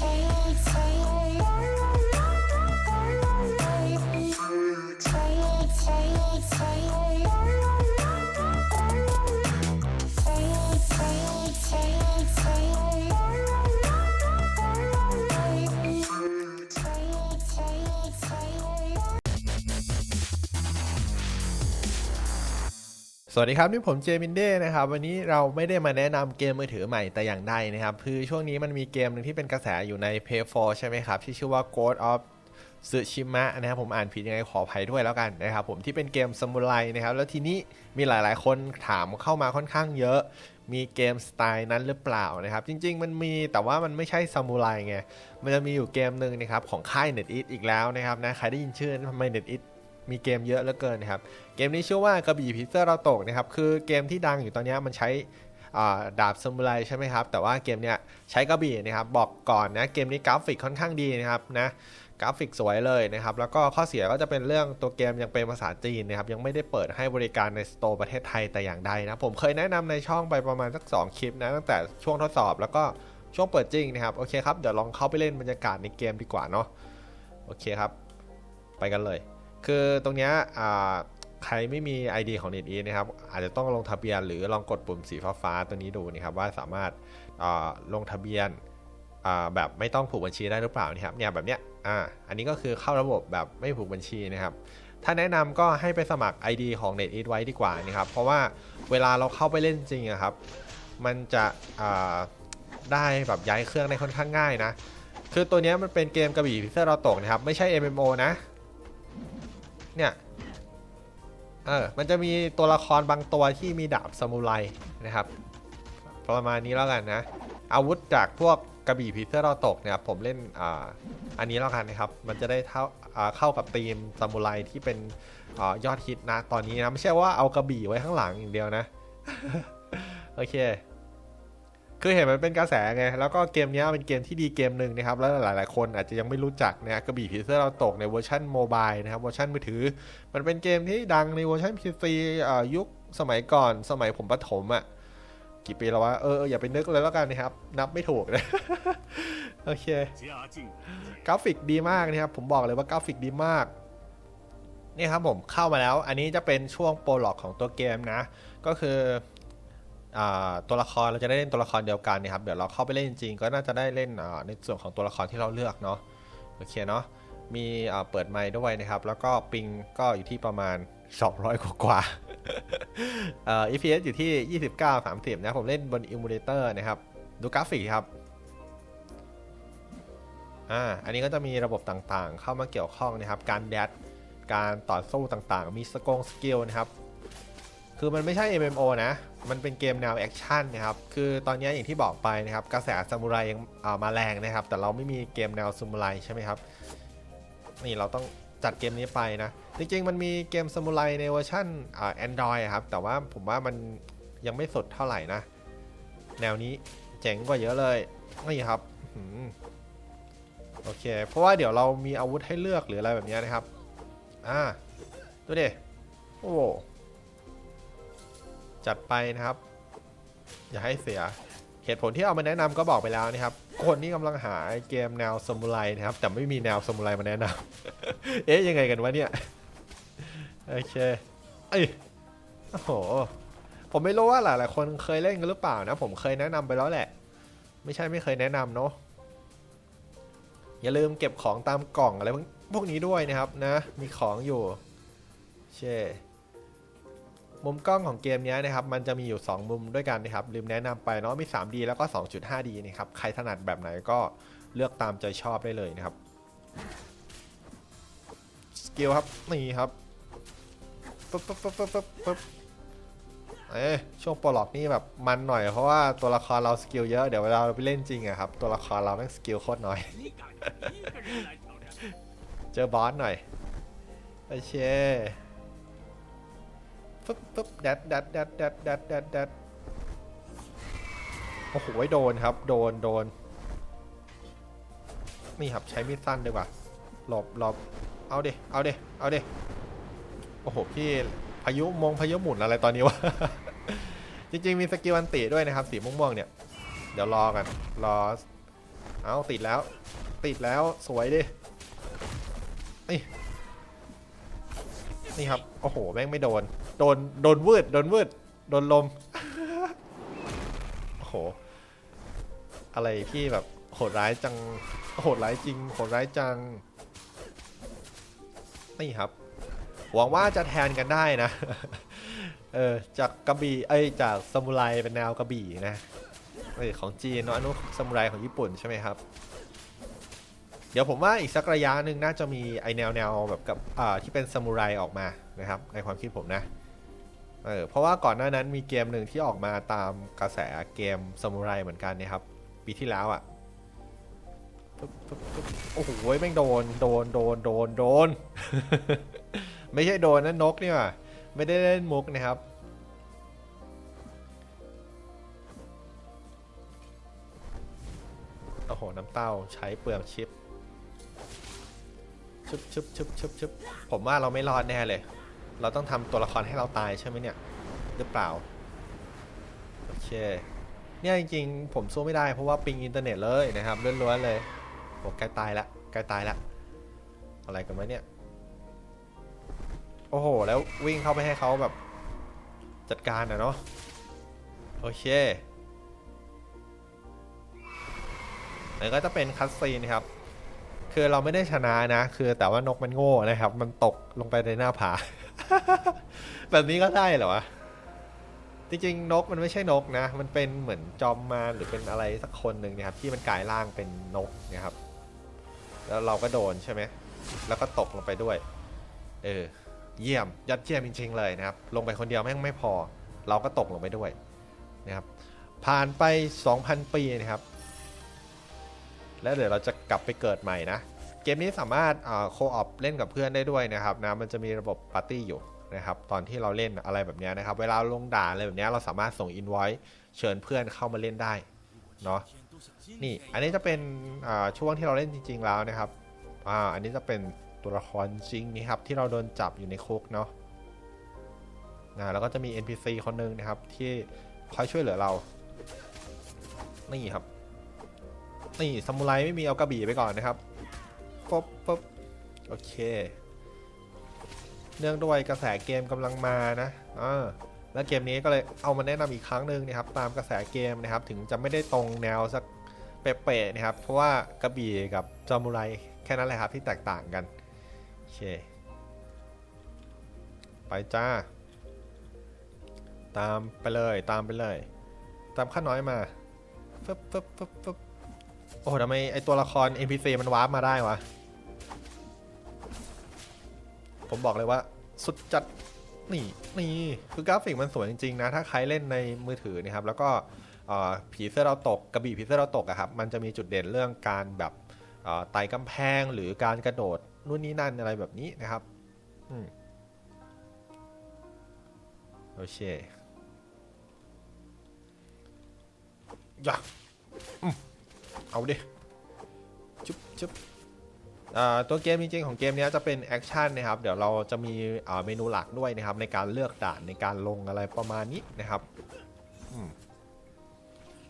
ส วัสดีครับนี่ผมเจมินเด้นะครับวันนี้เราไม่ได้มาแนะนำเกมมือถือใหม่แต่อย่างใดนะครับคือช่วงนี้มันมีเกมหนึ่งที่เป็นกระแสอยู่ใน p a y 4ใช่ไหมครับ ที่ชื่อว่า Ghost of Tsushima นะครับผมอ่านผิดยังไงขออภัยด้วยแล้วกันนะครับผมที่เป็นเกมซามูไรนะครับแล้วทีนี้มีหลายๆ คนถามเข้ามาค่อนข้างเยอะ มีเกมสไตล์นั้นหรือเปล่านะครับจริง ๆ มันมีแต่ว่ามันไม่ใช่ซามูไรไงมันจะมีอยู่เกมหนึ่งนะครับของค่าย NetEase อีกแล้วนะครับนะใครได้ยินชื่อทำไม NetEase มีเกมเยอะเหลือเกินนะครับ เกมนี้ชื่อว่ากระบี่พิเซอร์เราตกนะครับ คือเกมที่ดังอยู่ตอนนี้มันใช้ดาบซามูไรใช่ไหมครับ แต่ว่าเกมเนี้ยใช้กระบี่นะครับ บอกก่อนนะ เกมนี้กราฟิกค่อนข้างดีนะครับนะ กราฟิกสวยเลยนะครับ แล้วก็ข้อเสียก็จะเป็นเรื่องตัวเกมยังเป็นภาษาจีนนะครับ ยังไม่ได้เปิดให้บริการในสโตร์ประเทศไทยแต่อย่างใดนะ ผมเคยแนะนำในช่องไปประมาณสัก 2 คลิปนะ ตั้งแต่ช่วงทดสอบแล้วก็ช่วงเปิดจริงนะครับ โอเคครับ เดี๋ยวลองเข้าไปเล่นบรรยากาศในเกมดีกว่าเนาะ โอเคครับ ไปกันเลย คือตรงเนี้ยใครไม่มี ID ของ NetE นะครับ อาจจะต้องลงทะเบียนหรือลองกดปุ่มสีฟ้าๆตัวนี้ดูนะครับว่าสามารถลงทะเบียนแบบไม่ต้องผูกบัญชีได้หรือเปล่านะครับเนี่ยแบบเนี้ยอ่าอันนี้ก็คือเข้าระบบแบบไม่ผูกบัญชีนะครับ ถ้าแนะนำก็ให้ไปสมัคร ID ของ NetEase ไว้ดีกว่านะครับ เพราะว่าเวลาเราเข้าไปเล่นจริงอะครับ มันจะได้แบบย้ายเครื่องได้ค่อนข้างง่ายนะ คือตัวนี้มันเป็นเกมกระบี่พิเศษเราตกนะครับ ไม่ใช่ MMO นะ เนี่ยเออมันจะมีตัวละครบางตัวที่มีดาบซามูไรนะครับ ประมาณนี้แล้วกันนะ อาวุธจากพวกกระบี่ผีเสื้อเราตกเนะครับผมเล่นอ่าอันนี้แล้วกันนะครับ มันจะได้เท่าเข้ากับธีมซามูไรที่เป็นอยอดฮิตนะตอนนี้นะ ไม่ใช่ว่าเอากระบี่ไว้ข้างหลังอย่างเดียวนะ โอเค คือเห็นมันเป็นกระแสไง แล้วก็เกมนี้เป็นเกมที่ดีเกมหนึ่งนะครับ แล้วหลาย ๆ คนอาจจะยังไม่รู้จักนะกระบี่ผีเสื้อเราตกในเวอร์ชันโมบายนะครับ เวอร์ชันมือถือ มันเป็นเกมที่ดังในเวอร์ชัน PC อ่ายุคสมัยก่อน สมัยผมประถมอะ่ะ กี่ปีแล้ววะ เอออย่าไปนึกเลยแล้วกันนะครับ นับไม่ถูกนะ โอเค กราฟิกดีมากนะครับ ผมบอกเลยว่ากราฟิกดีมากนี่ครับผมเข้ามาแล้ว อันนี้จะเป็นช่วงโปรล็อกของตัวเกมนะ ก็คือ ตัวละครเราจะได้เล่นตัวละครเดียวกันนะครับ เดี๋ยวเราเข้าไปเล่นจริงก็น่าจะได้เล่นในส่วนของตัวละครที่เราเลือกเนาะโอเคเนาะมีเปิดไมค์ด้วยนะครับ แล้วก็ปิงก็อยู่ที่ประมาณ 200 กว่ากว่าเอ่อ EPS อยู่ที่ 29 30 นะผมเล่นบนอิมูเลเตอร์นะครับ ดูกราฟิกครับอ่าอันนี้ก็จะมีระบบต่างๆ เข้ามาเกี่ยวข้องนะครับ การแดดการต่อสู้ต่างๆ มีสกงสกิลนะครับ คือมันไม่ใช่ MMO นะ มันเป็นเกมแนวแอคชั่นนะครับ คือตอนนี้อย่างที่บอกไปนะครับ กระแสซามูไรยังามาแรงนะครับ แต่เราไม่มีเกมแนวซามูไรใช่ไหมครับ นี่เราต้องจัดเกมนี้ไปนะ จริงๆ มันมีเกมซามูไรในเวอร์ชันแอ่า Android อะครับ แต่ว่าผมว่ามันยังไม่สดเท่าไหร่นะ แนวนี้เจ๋งกว่าเยอะเลย นี่ครับโอเค เพราะว่าเดี๋ยวเรามีอาวุธให้เลือกหรืออะไรแบบนี้นะครับ อ่า ดูดิ โอ้ จัดไปนะครับ อย่าให้เสียเหตุผลที่เอามาแนะนำก็บอกไปแล้วนะครับ คนที่กำลังหาเกมแนวซามูไรนะครับ แต่ไม่มีแนวซามูไรมาแนะนำเอ๊ะยังไงกันวะเนี่ย โอเคเอ้ยโอ้โห ผมไม่รู้ว่าหลายๆคนเคยเล่นกันหรือเปล่านะ ผมเคยแนะนำไปแล้วแหละ ไม่ใช่ไม่เคยแนะนำเนาะ อย่าลืมเก็บของตามกล่องอะไรพวกนี้ด้วยนะครับนะ มีของอยู่ เช่ มุมกล้องของเกมนี้นะครับมันจะมีอยู่ 2 มุมด้วยกันนะครับลืมแนะนำไปเนาะมี 3D แล้วก็ 2.5D นะครับใครถนัดแบบไหนก็เลือกตามใจชอบได้เลยนะครับสกิลครับนี่ครับปึ๊บปึ๊บปึ๊บปึ๊บปึ๊บปึ๊บเอ้ยช่วงโปรล็อกนี่แบบมันหน่อยเพราะว่าตัวละครเราสกิลเยอะเดี๋ยวเวลาเราไปเล่นจริงอะครับตัวละครเราแม่งสกิลโคตรน้อย เจอบอสหน่อยโอเค ปึ๊บปึ๊บแดดแดดแดดแดดแดดแดดแดดโอ้โหโดนครับ โดนโดน นี่ครับใช้มีดสั้นดีกว่า หลบหลบเอาเดเอาเดเอาเดโอ้โหพี่พายุมงพายุหมุนอะไรตอนนี้วะ จริงๆมีสกิลอันติด้วยนะครับ สีม่วงๆเนี่ย เดี๋ยวรอกัน รอ เอาติดแล้ว ติดแล้วสวยดินี่นี่ครับ โอ้โห แม่งไม่โดน โดนโดนวืดโดนวืดโดนลมโอ้โหอะไรพี่แบบโหดร้ายจังโหดร้ายจริงโหดร้ายจังนี่ครับ หวังว่าจะแทนกันได้นะ เออจากกระบี่เอ้ยจากซามูไรเป็นแนวกระบี่นะเอของจีนเนาะอนนู้นซามูไรของญี่ปุ่นใช่ไหมครับ เดี๋ยวผมว่าอีกสักระยะหนึ่งน่าจะมีไอแนวแนวแบบกับอ่าที่เป็นซามูไรออกมานะครับ ในความคิดผมนะ เออเพราะว่าก่อนหน้านั้นมีเกมหนึ่งที่ออกมาตามกระแสเกมซามูไรเหมือนกันนะครับ ปีที่แล้วอะ่ะโอ้โหแม่งโดนโดนโดนโดนโดน ไม่ใช่โดนนะนกเนี่ยว่ะไม่ได้เล่นมุกนะครับโอ้โหน้ำเต้าใช้เปลืองชิปชุบชุบชุบชุบชุบผมว่าเราไม่รอดแน่เลย เราต้องทำตัวละครให้เราตายใช่ไหมเนี่ย หรือเปล่า โอเค เนี่ยจริงๆ ผมสู้ไม่ได้เพราะว่าปิงอินเทอร์เน็ตเลยนะครับล้วนๆเลยโอ้ใกล้ตายละใกล้ตายละ อะไรกันวะเนี่ย โอ้โห แล้ววิ่งเข้าไปให้เขาแบบจัดการอะเนาะ โอเคแล้วก็จะเป็นคัสซีนครับ คือเราไม่ได้ชนะนะ คือแต่ว่านกมันโง่นะครับ มันตกลงไปในหน้าผา แบบนี้ก็ได้เหรอวะ จริงๆ นกมันไม่ใช่นกนะ มันเป็นเหมือนจอมมารหรือเป็นอะไรสักคนหนึ่งนะครับ ที่มันกลายร่างเป็นนกนะครับ แล้วเราก็โดนใช่ไหม แล้วก็ตกลงไปด้วย เออ เยี่ยมยอดเยี่ยมจริงๆเลยนะครับ ลงไปคนเดียวแม่งไม่พอ เราก็ตกลงไปด้วยนะครับ ผ่านไป 2,000 ปีนะครับ แล้วเดี๋ยวเราจะกลับไปเกิดใหม่นะ กมนี้สามารถโคออปเล่นกับเพื่อนได้ด้วยนะครับนะมันจะมีระบบปาร์ตี้อยู่นะครับตอนที่เราเล่นอะไรแบบนี้นะครับ เวลาลงด่าอะไรแบบนี้เราสามารถส่งอินไว้เชิญเพื่อนเข้ามาเล่นได้เนาะนี่อันนี้จะเป็นช่วงที่เราเล่นจริง ๆ แล้วนะครับอ่าอันนี้จะเป็นตัวละครจริงนี่ครับที่เราโดนจับอยู่ในคุกเนาะนะแล้วก็จะมี NPC คนหนึงนะครับที่คอยช่วยเหลือเรานี่ครับนี่ซามูไรไม่มีเอากระบี่ไปก่อนนะครับ ปุ๊บปุ๊บโอเค เนื่องด้วยกระแสเกมกำลังมานะอ่าแล้วเกมนี้ก็เลยเอามาแนะนำอีกครั้งหนึ่งนะครับ ตามกระแสเกมนะครับ ถึงจะไม่ได้ตรงแนวสักเป๊ะๆนะครับ เพราะว่ากระบี่กับซามูไรแค่นั้นแหละครับที่แตกต่างกันโอเคไปจ้า ตามไปเลยตามไปเลย ตามข้าน้อยมาฟึบฟึบฟึบฟึบโอ้ทำไมไอตัวละคร NPC มันวาร์ปมาได้วะ ผมบอกเลยว่า สุดจัดนี่นี่คือกราฟิกมันสวยจริงๆนะ ถ้าใครเล่นในมือถือนะครับ แล้วก็ผีเสื้อเราตกกระบี่ผีเสื้อเราตกอะครับมันจะมีจุดเด่นเรื่องการแบบไต่กำแพงหรือการกระโดดนู่นนี่นั่นอะไรแบบนี้นะครับอืมโอเคอย่าเอาดิจุ๊บจุ๊บ ตัวเกมจริงๆของเกมนี้จะเป็นแอคชั่นนะครับ เดี๋ยวเราจะมีเมนูหลักด้วยนะครับ ในการเลือกด่านในการลงอะไรประมาณนี้นะครับ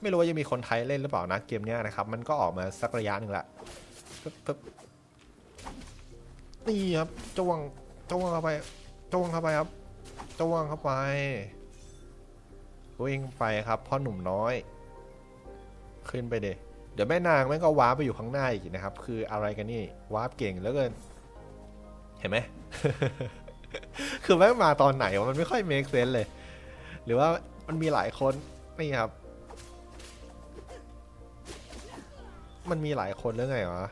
ไม่รู้ว่าจะมีคนไทยเล่นหรือเปล่านะเกมนี้นะครับ มันก็ออกมาสักระยะหนึ่งละนี่ครับจ้วงจ้วงเข้าไปจ้วงเข้าไปครับจ้วงเข้าไปวิ่งไปครับพ่อหนุ่มน้อย ขึ้นไปเด เดี๋ยวแม่นางแม่งก็วาร์ปไปอยู่ข้างหน้าอีกนะครับ คืออะไรกันนี่วาร์ปเก่งเหลือเกิน เห็นไหม คือแม่งมาตอนไหนมันไม่ค่อยเมคเซนเลย หรือว่ามันมีหลายคนนี่ครับ มันมีหลายคนหรือไงวะ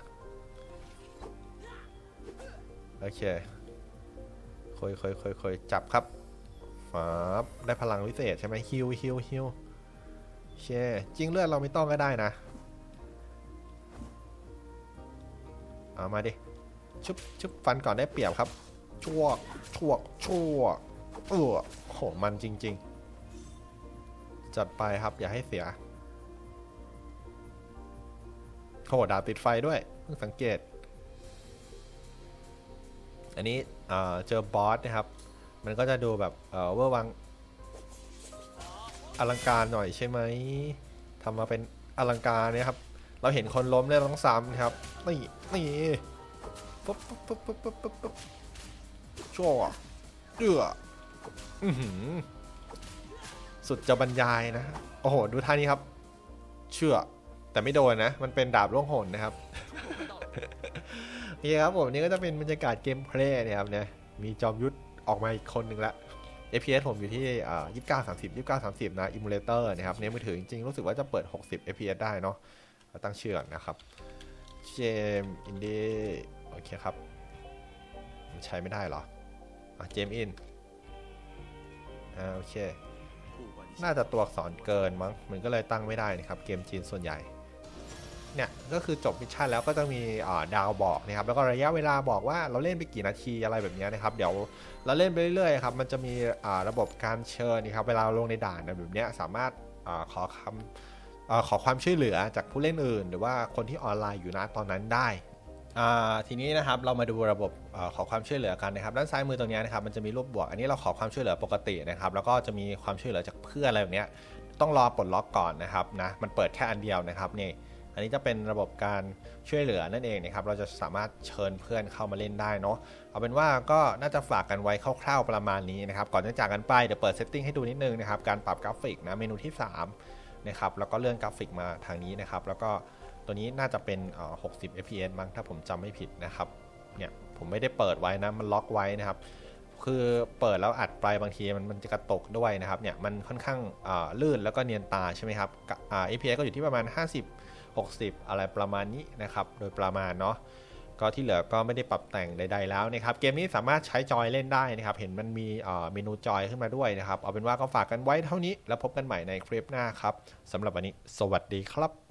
โอเคค่อยคอยคอยคอยจับครับฟาบได้พลังวิเศษใช่ไหมฮิวฮิวฮิวโอเคจริงเลือดเราไม่ต้องก็ได้นะ เอามาดิชุบชุบฟันก่อนได้เปรียบครับชั่วชั่วชั่วเออโหมันจริง ๆ จัดไปครับอย่าให้เสียโหดาบติดไฟด้วยเพิ่งสังเกต อันนี้เจอบอสนะครับ มันก็จะดูแบบเอ่อเวอร์วังอลังการหน่อยใช่ไหมทำมาเป็นอลังการเนี่ยครับ เราเห็นคนล้มเนี่ยเราต้องซ้ำนะครับ นี่ นี่ปุ๊บปุ๊บปุ๊บปุ๊บปุ๊บปุ๊บปุ๊บชั่วเดืออือหือ สุดจะบรรยายนะ โอ้โห ดูท่านี้ครับ เชื่อ แต่ไม่โดนนะ มันเป็นดาบล่วงหนนะครับโอเคครับผมนี่ก็จะเป็นบรรยากาศเกมเพลย์นะครับเนี่ย มีจอมยุทธออกมาอีกคนหนึ่งละ FPS ผมอยู่ที่อ่า29 30 29 30นะอิมูเลเตอร์นะครับในมือถือจริงๆ รู้สึกว่าจะเปิด 60 FPS ได้เนาะ เราตั้งชื่อก่อนนะครับเจมอินดี้โอเคครับมันใช้ไม่ได้เหรออะเจมอินอ่าโอเค น่าจะตัวอักษรเกินมั้งมันก็เลยตั้งไม่ได้นะครับ เกมจีนส่วนใหญ่เนี่ยก็คือจบมิชชั่นแล้วก็จะมีอ่าดาวบอกนะครับแล้วก็ระยะเวลาบอกว่าเราเล่นไปกี่นาทีอะไรแบบนี้นะครับ เดี๋ยวเราเล่นไปเรื่อยๆครับมันจะมีอ่าระบบการเชิญนะครับเวลาลงในด่านแบบนี้สามารถอาขอคำอา ขอความช่วยเหลือจากผู้เล่นอื่น หรือว่าคนที่ออนไลน์อยู่นะตอนนั้นได้ทีนี้นะครับเรามาดูระบบอขอความช่วยเหลือกันนะครับ ด้านซ้ายมือตรงนี้นะครับมันจะมีรูปบวก อันนี้เราขอความช่วยเหลือปกตินะครับ แล้วก็จะมีความช่วยเหลือจากเพื่อนอะไรแบบเนี้ยต้องรอปลดล็อกก่อนนะครับนะมันเปิดแค่อันเดียวนะครับนี่อันนี้จะเป็นระบบการช่วยเหลือนั่นเองนะครับ เราจะสามารถเชิญเพื่อนเข้ามาเล่นได้เนาะเอาเป็นว่าก็น่าจะฝากกันไว้คร่าวๆประมาณนี้นะครับ ก่อนจะจากกันไปเดี๋ยวเปิดเซตติ้งให้ดูนิดนึงนะครับการปรับกราฟิกนะเมนูที่ 3 นะครับแล้วก็เลื่อนกราฟิกมาทางนี้นะครับแล้วก็ตัวนี้น่าจะเป็น60 fps มั้งถ้าผมจำไม่ผิดนะครับเนี่ยผมไม่ได้เปิดไว้นะมันล็อกไว้นะครับคือเปิดแล้วอัดไปบางทีมันมันจะกระตกด้วยนะครับเนี่ยมันค่อนข้างลื่นแล้วก็เนียนตาใช่ไหมครับกะอ่า APS ก็อยู่ที่ประมาณ 50 60 อะไรประมาณนี้นะครับโดยประมาณเนาะ ก็ที่เหลือก็ไม่ได้ปรับแต่งใดๆแล้วนะครับเกมนี้สามารถใช้จอยเล่นได้นะครับ เห็นมันมีเมนูจอยขึ้นมาด้วยนะครับ เอาเป็นว่าก็ฝากกันไว้เท่านี้ แล้วพบกันใหม่ในคลิปหน้าครับสำหรับวันนี้ สวัสดีครับ